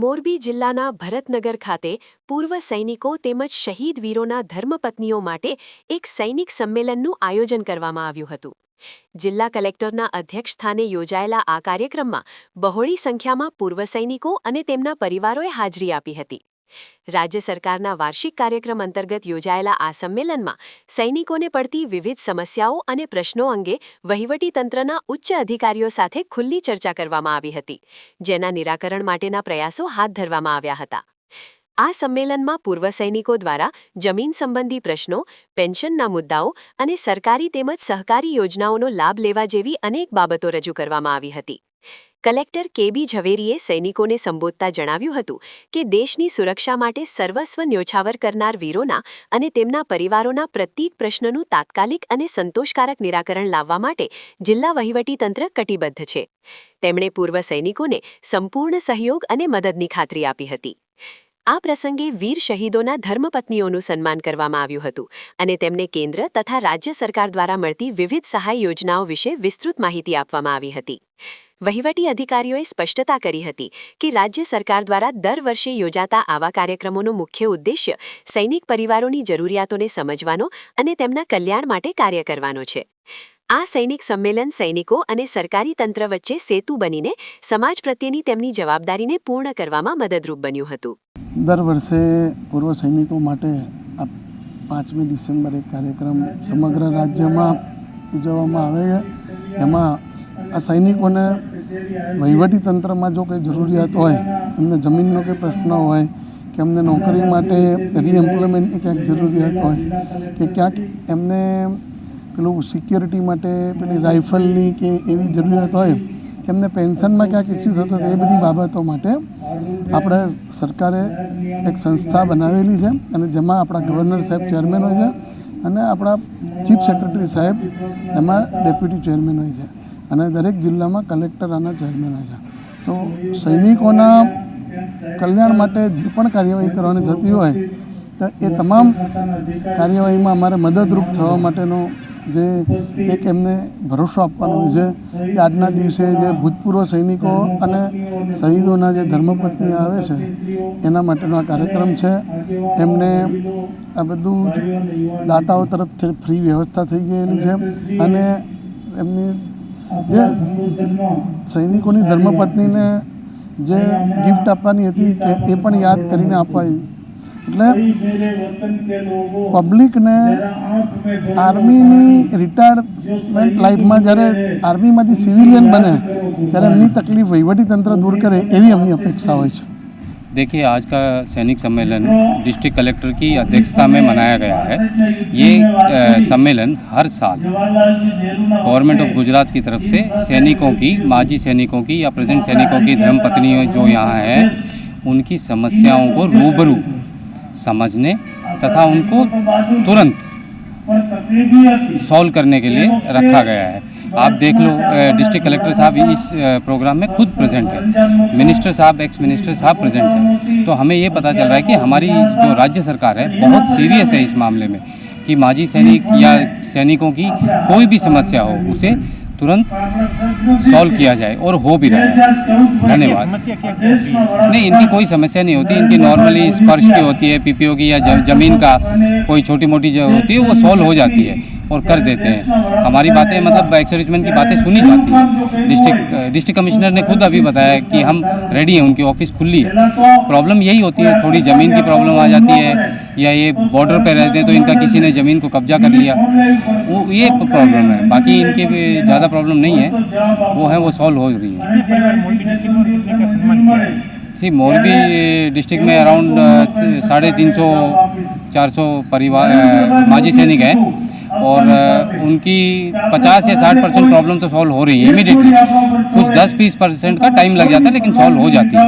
મોરબી જિલ્લાના ભરતનગર ખાતે પૂર્વ સૈનિકો તેમજ શહીદ વીરોના ધર્મપત્નીઓ માટે એક સૈનિક સંમેલનનું આયોજન કરવામાં આવ્યું હતું. જિલ્લા કલેક્ટરના અધ્યક્ષસ્થાને યોજાયેલા આ કાર્યક્રમમાં બહોળી સંખ્યામાં પૂર્વ સૈનિકો અને તેમના પરિવારોએ હાજરી આપી હતી. રાજ્ય સરકારના વાર્ષિક કાર્યક્રમ અંતર્ગત યોજાયેલા આ સંમેલનમાં સૈનિકોને પડતી વિવિધ સમસ્યાઓ અને પ્રશ્નો અંગે વહીવટીતંત્રના ઉચ્ચ અધિકારીઓ સાથે ખુલ્લી ચર્ચા કરવામાં આવી હતી, જેના નિરાકરણ માટેના પ્રયાસો હાથ ધરવામાં આવ્યા હતા. આ સંમેલનમાં પૂર્વ સૈનિકો દ્વારા જમીન સંબંધી પ્રશ્નો, પેન્શનના મુદ્દાઓ અને સરકારી તેમજ સહકારી યોજનાઓનો લાભ લેવા જેવી અનેક બાબતો રજૂ કરવામાં આવી હતી. કલેક્ટર કેબી ઝવેરીએ સૈનિકોને સંબોધતા જણાવ્યું હતું કે દેશની સુરક્ષા માટે સર્વસ્વ ન્યોછાવર કરનાર વીરોના અને તેમના પરિવારોના પ્રત્યેક પ્રશ્નનું તાત્કાલિક અને સંતોષકારક નિરાકરણ લાવવા માટે જિલ્લા વહીવટીતંત્ર કટિબદ્ધ છે. તેમણે પૂર્વ સૈનિકોને સંપૂર્ણ સહયોગ અને મદદની ખાતરી આપી હતી. આ પ્રસંગે વીર શહીદોના ધર્મપત્નીઓનું સન્માન કરવામાં આવ્યું હતું અને તેમને કેન્દ્ર તથા રાજ્ય સરકાર દ્વારા મળતી વિવિધ સહાય યોજનાઓ વિશે વિસ્તૃત માહિતી આપવામાં આવી હતી. વહીવટી અધિકારીઓએ સ્પષ્ટતા કરી હતી કે રાજ્ય સરકાર દ્વારા દર વર્ષે યોજાતા આવા કાર્યક્રમોનો મુખ્ય ઉદ્દેશ્ય સૈનિક પરિવારોની જરૂરિયાતોને સમજવાનો અને તેમના કલ્યાણ માટે કાર્ય કરવાનો છે. આ સૈનિક સંમેલન સૈનિકો અને સરકારી તંત્ર વચ્ચે સેતુ બનીને સમાજ પ્રત્યેની તેમની જવાબદારીને પૂર્ણ કરવામાં મદદરૂપ બન્યું હતું. દર વર્ષે પૂર્વ સૈનિકો માટે પાંચમી ડિસેમ્બરે કાર્યક્રમ સમગ્ર રાજ્યમાં ઉજવવામાં આવે છે. એમાં આ સૈનિકોને વહીવટી તંત્રમાં જો કંઈ જરૂરિયાત હોય, એમને જમીનનો કંઈ પ્રશ્ન હોય, કે એમને નોકરી માટે રીએમ્પ્લોયમેન્ટની ક્યાંક જરૂરિયાત હોય, કે ક્યાંક એમને પેલું સિક્યોરિટી માટે પેલી રાઇફલની કે એવી જરૂરિયાત હોય, કે એમને પેન્શનમાં ક્યાંક ઇસ્યુ થતો એ બધી બાબતો માટે આપણે સરકારે એક સંસ્થા બનાવેલી છે અને જેમાં આપણા ગવર્નર સાહેબ ચેરમેન હોય છે અને આપણા ચીફ સેક્રેટરી સાહેબ એમાં ડેપ્યુટી ચેરમેન હોય છે. અને દરેક જિલ્લામાં કલેક્ટર આના ચેરમેન આવ્યા તો સૈનિકોના કલ્યાણ માટે જે પણ કાર્યવાહી કરવાની થતી હોય, તો એ તમામ કાર્યવાહીમાં અમારે મદદરૂપ થવા માટેનો જે એક એમને ભરોસો આપવાનો છે કે આજના દિવસે જે ભૂતપૂર્વ સૈનિકો અને શહીદોના જે ધર્મપત્ની આવે છે, એના માટેનો આ કાર્યક્રમ છે. એમને આ બધું દાતાઓ તરફથી ફ્રી વ્યવસ્થા થઈ ગયેલી છે અને એમની જે સૈનિકોની ધર્મપત્નીને જે ગિફ્ટ આપવાની હતી કે એ પણ યાદ કરીને અપાવી એટલે પબ્લિકને આર્મીની રિટાયરમેન્ટ લાઈફમાં જ્યારે આર્મીમાંથી સિવિલિયન બને ત્યારે એમની તકલીફ વહીવટીતંત્ર દૂર કરે એવી એમની અપેક્ષા હોય છે. देखिए, आज का सैनिक सम्मेलन डिस्ट्रिक्ट कलेक्टर की अध्यक्षता में मनाया गया है। ये सम्मेलन हर साल गवर्नमेंट ऑफ़ गुजरात की तरफ़ से सैनिकों की, माजी सैनिकों की या प्रेजेंट सैनिकों की धर्मपत्नी जो यहाँ हैं, उनकी समस्याओं को रूबरू समझने तथा उनको तुरंत सॉल्व करने के लिए रखा गया है। आप देख लो डिस्ट्रिक्ट कलेक्टर साहब इस प्रोग्राम में खुद प्रेजेंट है। मिनिस्टर साहब एक्स मिनिस्टर साहब प्रेजेंट है। तो हमें ये पता चल रहा है कि हमारी जो राज्य सरकार है बहुत सीरियस है इस मामले में कि माजी सैनिक या सैनिकों की कोई भी समस्या हो उसे तुरंत सॉल्व किया जाए और हो भी रहा है। धन्यवाद। नहीं इनकी कोई समस्या नहीं होती। इनकी नॉर्मली स्पर्श की होती है पीपीओ की या ज़मीन का कोई छोटी मोटी जो होती है वो सॉल्व हो जाती है। और कर देते हैं। हमारी बातें मतलब एक्सर्विसमैन की बातें सुनी जाती हैं। डिस्ट्रिक्ट डिस्ट्रिक्ट कमिश्नर ने खुद अभी बताया कि हम रेडी हैं, उनकी ऑफ़िस खुली है। प्रॉब्लम यही होती है, थोड़ी ज़मीन की प्रॉब्लम आ जाती है, या ये बॉर्डर पर रहते हैं तो इनका किसी ने ज़मीन को कब्जा कर लिया। वो, ये प्रॉब्लम है। बाकी इनके भी ज़्यादा प्रॉब्लम नहीं है। वो है, वो सॉल्व हो रही है। सी मोरबी डिस्ट्रिक्ट में अराउंड साढ़े तीन सौ, चार सौ परिवार माजी सैनिक हैं। और उनकी 50 या 60 परसेंट प्रॉब्लम तो सॉल्व हो रही है इमीडिएटली कुछ 10-20 परसेंट का टाइम लग जाता है लेकिन सॉल्व हो जाती है।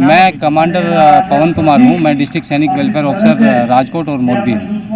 मैं कमांडर पवन कुमार हूँ। मैं डिस्ट्रिक्ट सैनिक वेलफेयर ऑफिसर राजकोट और मोरबी हूँ।